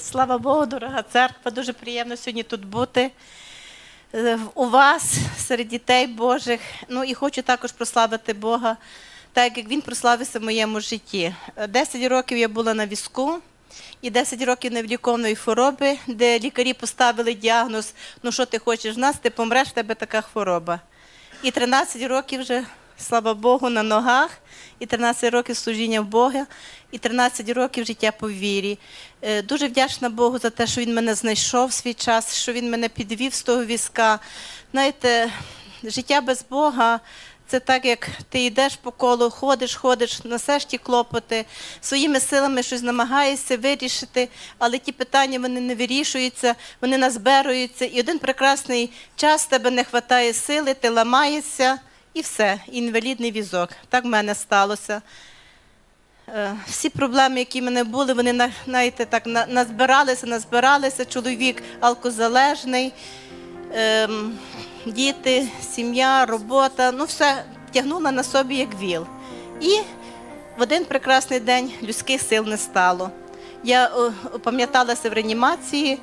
Слава Богу, дорога церква. Дуже приємно сьогодні тут бути е, у вас, серед дітей Божих. Ну і хочу також прославити Бога, так як Він прославився в моєму житті. Е, 10 років я була на візку. І 10 років невліковної хвороби, де лікарі поставили діагноз: ну що ти хочеш в нас, ти помреш, в тебе така хвороба. І 13 років вже, слава Богу, на ногах, і 13 років служіння в Бога, і 13 років життя по вірі. Е, Дуже вдячна Богу за те, що Він мене знайшов свій час, що Він мене підвів з того візка. Знаєте, життя без Бога. Це так, як ти йдеш по колу, ходиш, ходиш, несеш ті клопоти, своїми силами щось намагаєшся вирішити, але ті питання вони не вирішуються, вони назбируються. І один прекрасний час тебе не вистачає сили, ти ламаєшся і все, інвалідний візок. Так в мене сталося. Е, Всі проблеми, які в мене були, вони знаєте, так назбиралися, назбиралися. Чоловік алкозалежний, ем, діти, сім'я, робота, ну все тягнула на собі як віл. І в один прекрасний день людських сил не стало. Я о, опам'яталася в реанімації.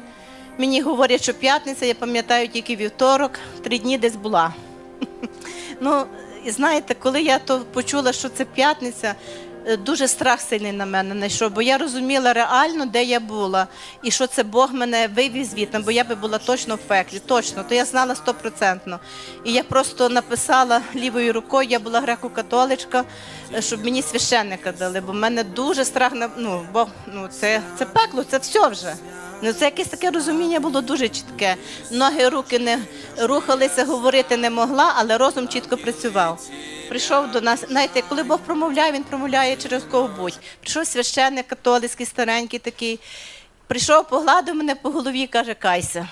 Мені говорять, що п'ятниця, я пам'ятаю тільки вівторок, три дні десь була. Ну, і знаєте, коли я то почула, що це п'ятниця, е, дуже страх сильний на мене знайшов, бо я розуміла реально, де я була, і що це Бог мене вивів звідти, бо я би була точно в пеклі, точно, то я знала стопроцентно. І я просто написала лівою рукою, я була греко-католичка, е, щоб мені священника дали, бо в мене дуже страх на ну, бо ну, це, це пекло, це все вже. Ну, це якесь таке розуміння було дуже чітке. Ноги, руки не рухалися, говорити не могла, але розум чітко працював. Прийшов до нас, знаєте, коли Бог промовляє, він промовляє через кого-будь. Прийшов священник католицький, старенький такий. Прийшов, погладив мене по голові каже, кайся.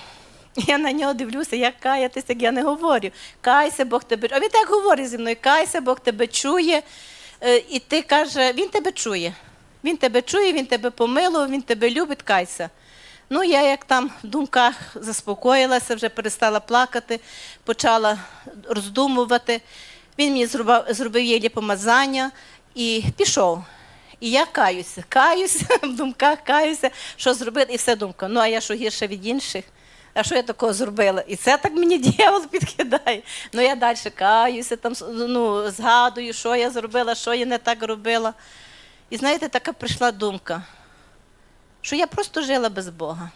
Я на нього дивлюся, як каятися, як я не говорю. Кайся, Бог тебе. А він так говорить зі мною, кайся, Бог тебе чує. Е, І ти каже, він тебе чує. Він тебе чує, він тебе помилував, він тебе любить, кайся. Ну, я як там в думках заспокоїлася, вже перестала плакати, почала роздумувати. Він мені зробив, зробив єлі помазання і пішов. І я каюся, каюся в думках, каюся, що зробити, і все думка. Ну, а я що гірше від інших? А що я такого зробила? І це так мені дьявол підкидає. Ну я далі каюся, там ну, згадую, що я зробила, що я не так робила. І знаєте, така прийшла думка що я просто жила без Бога.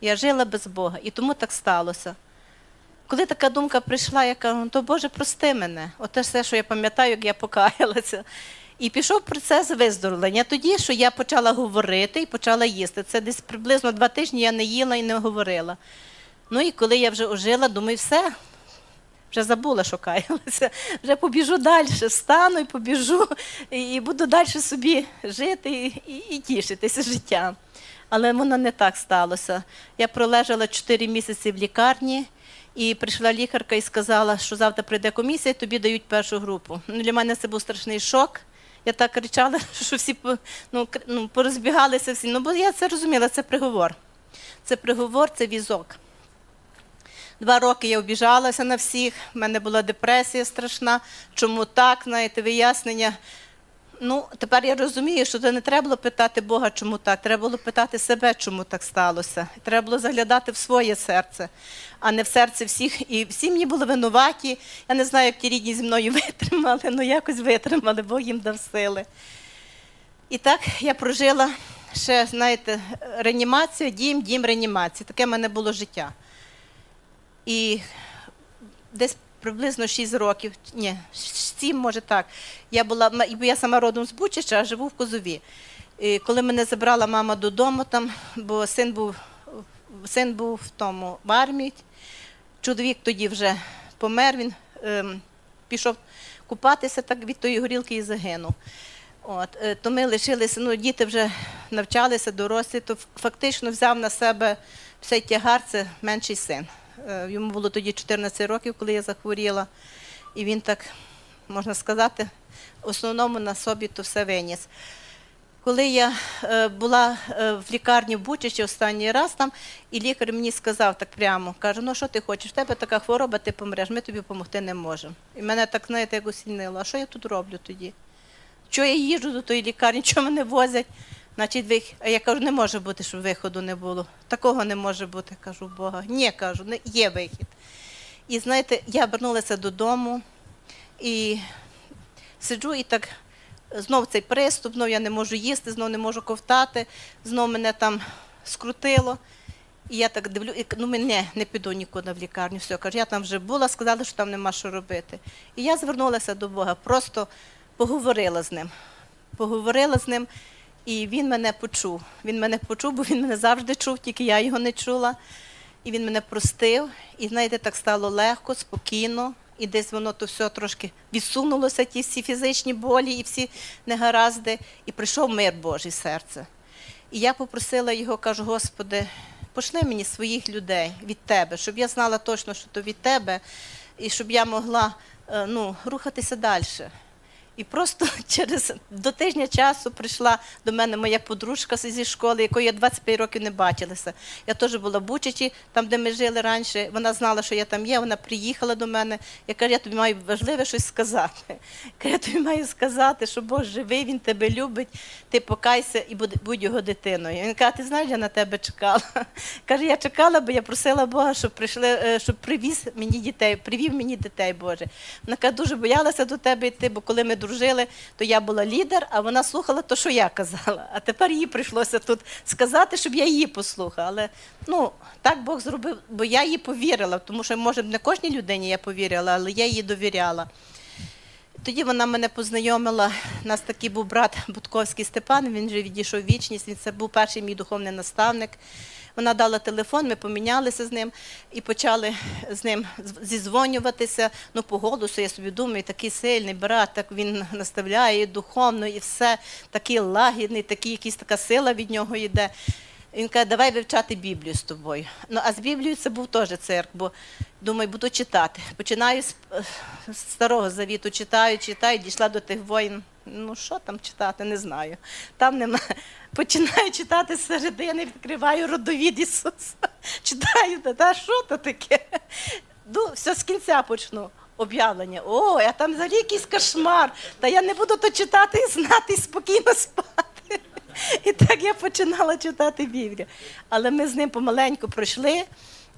Я жила без Бога, і тому так сталося. Коли така думка прийшла, я кажу, «Ну, то Боже, прости мене. Оте все, що я пам'ятаю, як я покаялася. І пішов процес виздоровлення. Тоді, що я почала говорити і почала їсти. Це десь приблизно два тижні я не їла і не говорила. Ну і коли я вже ожила, думаю, все, вже забула, що каялася. Вже побіжу далі, встану і побіжу, і буду далі собі жити і, і, і тішитися життям. Але воно не так сталося. Я пролежала 4 місяці в лікарні, і прийшла лікарка і сказала, що завтра прийде комісія, тобі дають першу групу. Ну, для мене це був страшний шок. Я так кричала, що всі ну, ну, порозбігалися всі. Ну, бо я це розуміла, це приговор. Це приговор, це візок. Два роки я обіжалася на всіх, в мене була депресія страшна. Чому так, знаєте, вияснення. Ну, тепер я розумію, що це не треба було питати Бога, чому так. Треба було питати себе, чому так сталося. Треба було заглядати в своє серце, а не в серце всіх. І всі мені були винуваті. Я не знаю, як ті рідні зі мною витримали, але якось витримали, Бог їм дав сили. І так я прожила ще, знаєте, реанімацію, дім, дім, реанімація. Таке в мене було життя. І десь приблизно 6 років, ні, 7, може так. Я була, я сама родом з Бучича, а живу в Козові. І коли мене забрала мама додому, там, бо син був, син був в тому в армії, чоловік тоді вже помер, він ем, пішов купатися так від тої горілки і загинув. От, е, то ми лишилися, ну, діти вже навчалися, дорослі, то фактично взяв на себе цей тягар, це менший син. Е, Йому було тоді 14 років, коли я захворіла. І він так, можна сказати, в основному на собі то все виніс. Коли я е, була е, в лікарні в Бучичі останній раз там, і лікар мені сказав так прямо, каже, ну що ти хочеш, в тебе така хвороба, ти помреш, ми тобі допомогти не можемо. І мене так, знаєте, як осінило, а що я тут роблю тоді? Чого я їжджу до тої лікарні, чого мене возять? Значить, ви... а я кажу, не може бути, щоб виходу не було. Такого не може бути, кажу Бога. Ні, кажу, не є вихід. І знаєте, я вернулася додому і сиджу і так знов цей приступ, знов я не можу їсти, знов не можу ковтати, знов мене там скрутило. І я так дивлю, і, ну мене не піду нікуди в лікарню. Все, кажу, я там вже була, сказали, що там нема що робити. І я звернулася до Бога, просто поговорила з ним. Поговорила з ним, і він мене почув. Він мене почув, бо він мене завжди чув, тільки я його не чула. І він мене простив. І знаєте, так стало легко, спокійно. І десь воно то все трошки відсунулося, ті всі фізичні болі і всі негаразди. І прийшов мир Божий серце. І я попросила його, кажу, Господи, пошли мені своїх людей від тебе, щоб я знала точно, що то від тебе, і щоб я могла е, ну, рухатися далі. І просто через до тижня часу прийшла до мене моя подружка зі школи, якої я 25 років не бачилася. Я теж була в Бучачі, там, де ми жили раніше. Вона знала, що я там є. Вона приїхала до мене. Я кажу, я тобі маю важливе щось сказати. Кажу, я тобі маю сказати, що Бог живий, він тебе любить, ти покайся і будь його дитиною. Він каже, ти знаєш, я на тебе чекала. Каже, я чекала, бо я просила Бога, щоб прийшли, е, щоб привіз мені дітей, привів мені дітей Боже. Вона каже, дуже боялася до тебе йти, бо коли ми дружили, то я була лідер, а вона слухала те, що я казала. А тепер їй прийшлося тут сказати, щоб я її послухала. Але ну, так Бог зробив, бо я їй повірила, тому що, може, не кожній людині я повірила, але я їй довіряла. Тоді вона мене познайомила. У нас такий був брат Будковський Степан, він вже відійшов вічність, він це був перший мій духовний наставник. Вона дала телефон, ми помінялися з ним і почали з ним зізвонюватися. Ну, по голосу я собі думаю, такий сильний брат, так він наставляє духовно, і все такий лагідний, такий, якась така сила від нього йде. Він каже, давай вивчати Біблію з тобою. Ну, а з Біблією це був теж цирк, бо думаю, буду читати. Починаю з, е, старого завіту, читаю, читаю, дійшла до тих воїн. Ну, що там читати, не знаю. Там нема. Починаю читати з середини, відкриваю родовід Ісуса. Читаю, та, та що то таке? Ну, все з кінця почну. Об'явлення. О, а там взагалі якийсь кошмар. Та я не буду то читати і знати і спокійно спати. І так я починала читати Біблію. Але ми з ним помаленьку пройшли.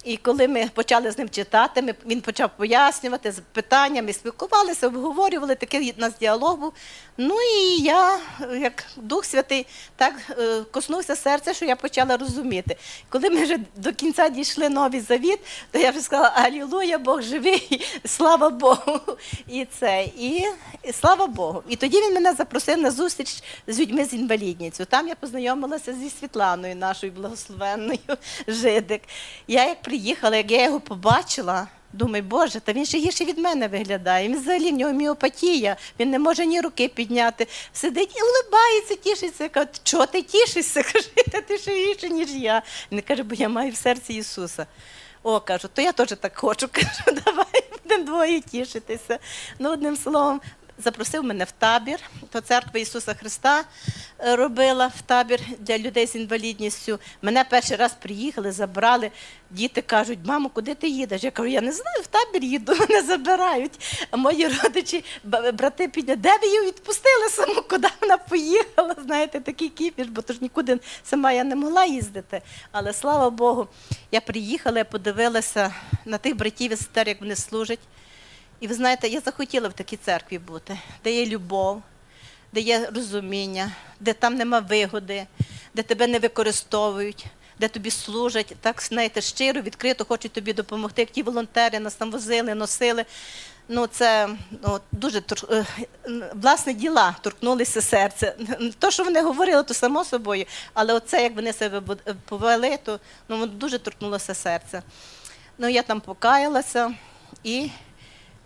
І коли ми почали з ним читати, ми, він почав пояснювати з питаннями, спілкувалися, обговорювали, такий у нас діалог був. Ну і я, як Дух Святий, так е, коснувся серця, що я почала розуміти. Коли ми вже до кінця дійшли новий завіт, то я вже сказала, Алілуя, Бог живий, слава Богу. І це, і, і слава Богу. І тоді він мене запросив на зустріч з людьми з інвалідністю. Там я познайомилася зі Світланою, нашою благословенною Жидик. Я як приїхала, як я його побачила. Думаю, Боже, та він ще гірше від мене виглядає. Він взагалі в нього міопатія, він не може ні руки підняти. Сидить і улибається, тішиться. Я кажу, чого ти тішишся? Каже, та ти ще гірше, ніж я. Він каже, бо я маю в серці Ісуса. О, кажу, то я теж так хочу. Кажу, давай будемо двоє тішитися. Ну, одним словом, запросив мене в табір. То церква Ісуса Христа е, робила в табір для людей з інвалідністю. Мене перший раз приїхали, забрали. Діти кажуть, мамо, куди ти їдеш? Я кажу, я не знаю, в табір їду, мене забирають. Мої родичі, брати підняли, де ви її відпустили саму, куди вона поїхала? Знаєте, такий кіпіш, бо то ж нікуди сама я не могла їздити. Але слава Богу, я приїхала, я подивилася на тих братів і сестер, як вони служать. І ви знаєте, я захотіла в такій церкві бути, де є любов, де є розуміння, де там нема вигоди, де тебе не використовують, де тобі служать, так знаєте, щиро, відкрито хочуть тобі допомогти, як ті волонтери нас там возили, носили. Ну, це ну, дуже е, власне діла торкнулися серця. То, що вони говорили, то само собою, але оце, як вони себе повели, то ну, дуже торкнулося серця. Ну, я там покаялася і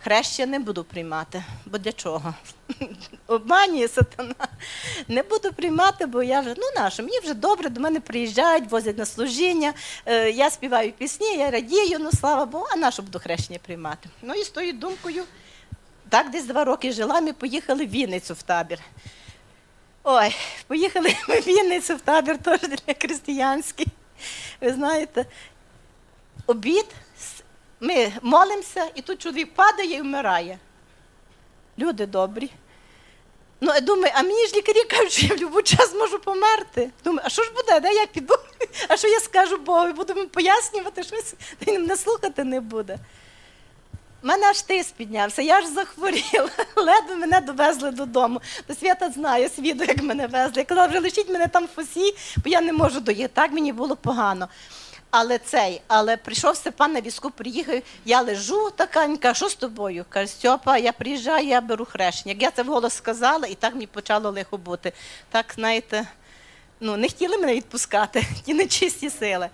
хрещення не буду приймати. Бо для чого? Обманює сатана. Не буду приймати, бо я вже, ну нащо, мені вже добре, до мене приїжджають, возять на служіння, е, я співаю пісні, я радію, ну слава Богу, а нащо буду хрещення приймати? Ну і з тою думкою, так десь два роки жила, ми поїхали в Вінницю в табір. Ой, поїхали ми в Вінницю в табір теж для християнський. Ви знаєте, обід, ми молимося, і тут чоловік падає і вмирає. Люди добрі. Ну, я думаю, а мені ж лікарі кажуть, що я в будь-який час можу померти. Думаю, а що ж буде? Де я піду? А що я скажу Богу? Буду йому пояснювати щось, він мене слухати не буде. У мене аж тиск піднявся, я аж захворіла. Ледве мене довезли додому. То Свята знає свіду, як мене везли. Я казала, вже лишіть мене там в фосі, бо я не можу доїхати. Так мені було погано. Але цей, але прийшов Степан на візку, приїхав, я лежу таканька, що з тобою? Каже, Стьопа, я приїжджаю, я беру хрещення. Я це вголос сказала, і так мені почало лихо бути. Так, знаєте, ну, не хотіли мене відпускати, ті нечисті сили.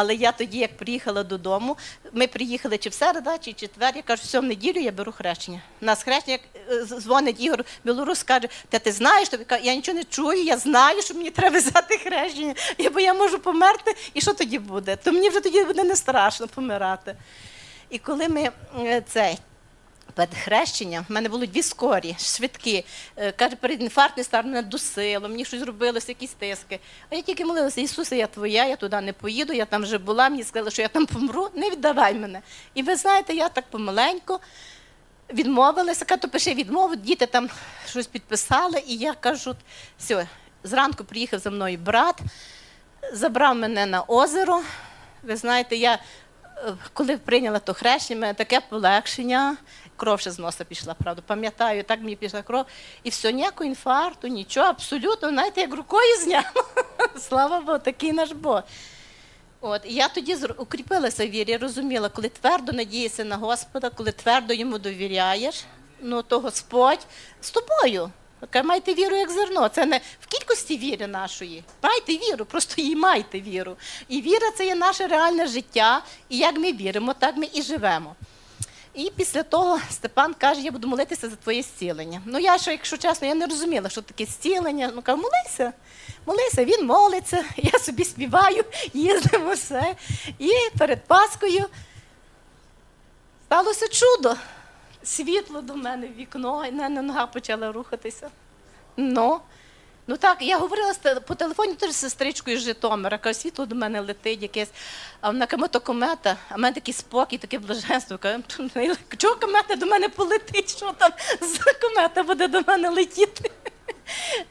Але я тоді, як приїхала додому, ми приїхали чи в середа, чи в четвер, я кажу, все, в неділю я беру хрещення. Нас хрещення, е, дзвонить Ігор Білорус, каже, та ти знаєш, я нічого не чую, я знаю, що мені треба взяти хрещення, бо я можу померти, і що тоді буде? То мені вже тоді буде не страшно помирати. І коли ми е, цей. Перед хрещенням в мене були дві скорі, швидкі. Е, Каже, перед інфарктний стар мене дусило, мені щось робилося, якісь тиски. А я тільки молилася, Ісусе, я твоя, я туди не поїду, я там вже була, мені сказали, що я там помру, не віддавай мене. І ви знаєте, я так помаленьку відмовилася, каже, то пиши відмову, діти там щось підписали, і я кажу, все, зранку приїхав за мною брат, забрав мене на озеро. Ви знаєте, я е, коли прийняла то хрещення, таке полегшення, кров ще з носа пішла, правда. Пам'ятаю, так мені пішла кров. І все, ніякого інфаркту, нічого, абсолютно, знаєте, як рукою зняло. Слава Богу, такий наш Бог. От, я тоді укріпилася в вірі, розуміла, коли твердо надієшся на Господа, коли твердо йому довіряєш, ну то Господь з тобою. Каже, Майте віру як зерно. Це не в кількості віри нашої. Майте віру, просто їй майте віру. І віра це є наше реальне життя. І як ми віримо, так ми і живемо. І після того Степан каже, я буду молитися за твоє зцілення. Ну я що, якщо чесно, я не розуміла, що таке зцілення. Ну кажу, молися, молися, він молиться, я собі співаю, їздимо все. І перед Паскою сталося чудо. Світло до мене в вікно, і мене нога почала рухатися. Ну, ну так, я говорила по телефоні теж з сестричкою з Житомира, каже, світло до мене летить якесь, а вона каже, то комета, а в мене такий спокій, таке блаженство. Каже, чого комета до мене полетить? Що там за комета буде до мене летіти?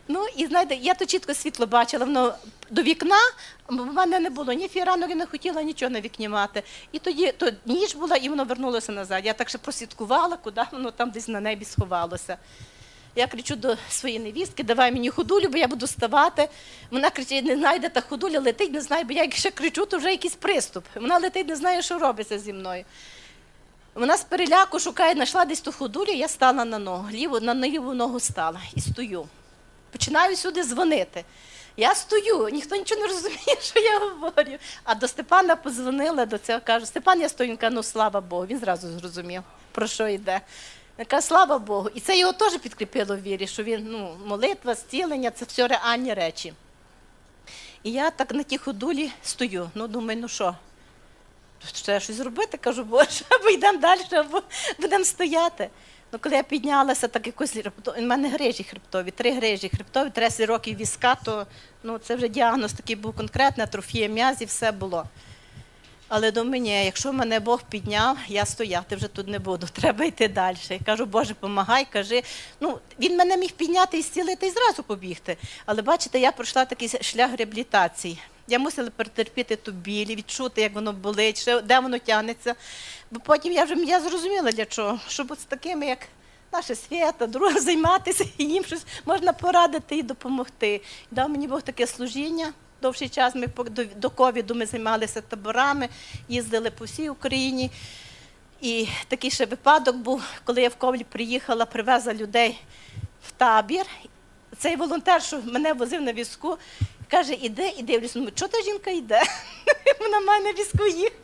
Ну і знаєте, я то чітко світло бачила, воно до вікна, в мене не було ні фіранок, я не хотіла нічого на вікні мати. І тоді то ніч була, і воно вернулося назад. Я так ще прослідкувала, куди воно там десь на небі сховалося. Я кричу до своєї невістки, давай мені ходулю, бо я буду ставати. Вона кричить, не знає, де та ходуля летить, не знаю, бо я ще кричу, то вже якийсь приступ. Вона летить, не знає, що робиться зі мною. Вона з переляку шукає, знайшла десь ту ходулю, я стала на ногу, ліву, на ліву ногу стала і стою. Починаю сюди дзвонити. Я стою, ніхто нічого не розуміє, що я говорю. А до Степана позвонила до цього, кажу, Степан я стою, ну слава Богу, він зразу зрозумів, про що йде. Я кажу, слава Богу. І це його теж підкріпило в вірі, що він, ну, молитва, зцілення це все реальні речі. І я так на тій ходулі стою. Ну, думаю, ну що, треба щось зробити, кажу, боже, або йдемо далі, або будемо стояти. Ну, коли я піднялася, так якось у мене грижі хребтові, три грижі хребтові, 30 років візка, то ну, це вже діагноз такий був конкретний, атрофія м'язів, все було. Але думаю, ні, якщо мене Бог підняв, я стояти вже тут не буду, треба йти далі. Я кажу, Боже, помагай, кажи. Ну, він мене міг підняти і зцілити і зразу побігти. Але бачите, я пройшла такий шлях реабілітації. Я мусила перетерпіти ту біль, відчути, як воно болить, ще де воно тягнеться. Бо потім я вже я зрозуміла для чого, щоб з такими, як наша свята, друга займатися, і їм щось можна порадити і допомогти. Дав мені Бог таке служіння. Довший час ми до, ковіду ми займалися таборами, їздили по всій Україні. І такий ще випадок був, коли я в Ковлі приїхала, привезла людей в табір. Цей волонтер, що мене возив на візку, каже, іде, і дивлюсь, ну чого та жінка йде? Вона має на візку їхати.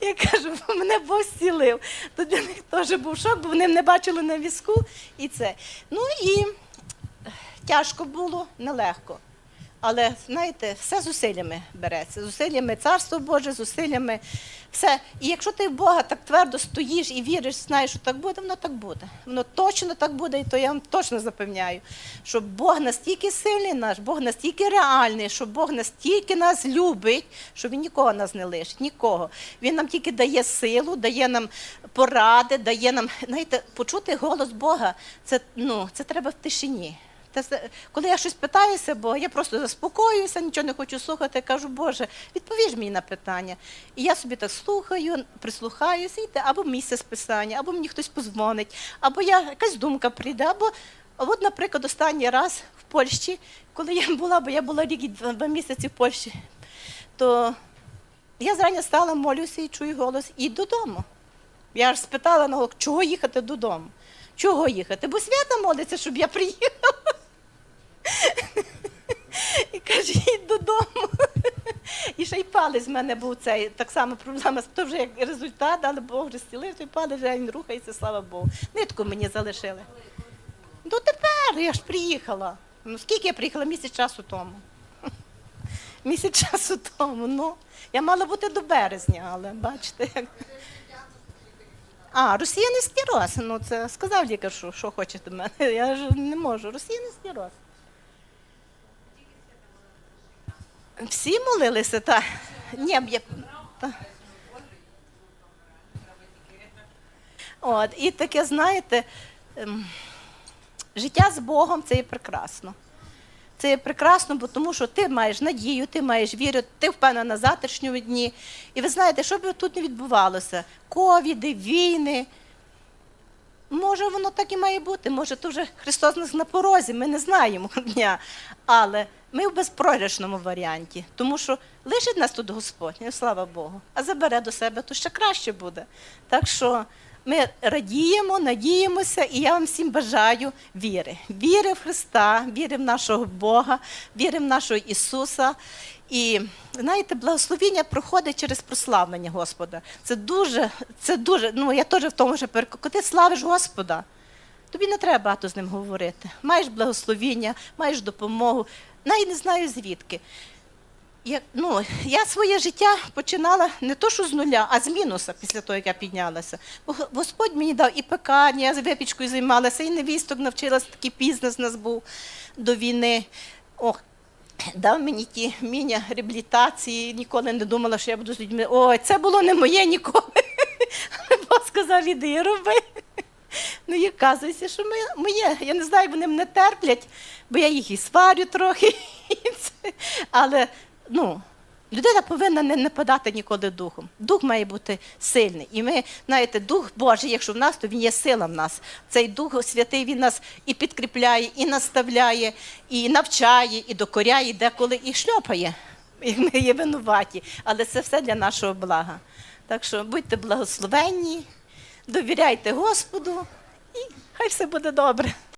Я кажу, бо мене Бог зцілив. То для них теж був шок, бо вони мене бачили на візку і це. Ну і тяжко було, нелегко. Але знаєте, все зусиллями береться. Зусиллями Царство Боже, зусиллями все. І якщо ти в Бога так твердо стоїш і віриш, знаєш, що так буде, воно так буде. Воно точно так буде, і то я вам точно запевняю, що Бог настільки сильний наш, Бог настільки реальний, що Бог настільки нас любить, що Він нікого нас не лишить, нікого. Він нам тільки дає силу, дає нам поради, дає нам, знаєте, почути голос Бога, це, ну, це треба в тишині. Коли я щось питаюся, бо я просто заспокоююся, нічого не хочу слухати, кажу, Боже, відповіж мені на питання. І я собі так слухаю, прислухаюся, те, або місце списання, або мені хтось позвонить, або я, якась думка прийде, або от, наприклад, останній раз в Польщі, коли я була, бо я була рік і два, місяці в Польщі, то я зрання стала, молюся і чую голос, і додому. Я ж спитала на чого їхати додому? Чого їхати? Бо свята молиться, щоб я приїхала. І каже, їдь додому. І ще й палець в мене був цей, так само проблема, то вже як результат, але Бог вже зцілив, той палець вже він рухається, слава Богу. Нитку мені залишили. Ну тепер я ж приїхала. Ну скільки я приїхала? Місяць часу тому. Місяць часу тому, ну. Я мала бути до березня, але бачите, як. А, росіяни склероз. Ну, це сказав лікар, що, що хоче до мене. Я ж не можу. Росіяни склероз. Всі молилися, так. Ні, я. От, і таке, знаєте, ем, життя з Богом це є прекрасно. Це є прекрасно, бо тому що ти маєш надію, ти маєш віру, ти впевнена на завтрашньому дні. І ви знаєте, що б тут не відбувалося? Ковіди, війни. Може, воно так і має бути. Може, то вже Христос нас на порозі, ми не знаємо дня. Але ми в безпрограшному варіанті, тому що лишить нас тут Господь, ну, слава Богу, а забере до себе, то ще краще буде. Так що ми радіємо, надіємося, і я вам всім бажаю віри. Віри в Христа, віри в нашого Бога, віри в нашого Ісуса. І знаєте, благословіння проходить через прославлення Господа. Це дуже, це дуже, ну я теж в тому що переконана. Коли ти славиш Господа, тобі не треба багато з ним говорити. Маєш благословіння, маєш допомогу. Навіть не знаю звідки. Я, ну, я своє життя починала не то, що з нуля, а з мінуса після того, як я піднялася. Бо Господь мені дав і пекарні, я з випічкою займалася, і невісток навчилася, такий бізнес у нас був до війни. Ох, дав мені ті міння реабілітації, ніколи не думала, що я буду з людьми. Ой, це було не моє ніколи. Бог сказав, іди роби. Ну і казується, що моє. Я не знаю, вони мене терплять, бо я їх і сварю трохи. Але ну, людина повинна не, подати ніколи духом. Дух має бути сильний. І ми, знаєте, дух Божий, якщо в нас, то він є сила в нас. Цей Дух Святий він нас і підкріпляє, і наставляє, і навчає, і докоряє, і деколи і шльопає, як ми є винуваті. Але це все для нашого блага. Так що будьте благословенні, довіряйте Господу, і хай все буде добре.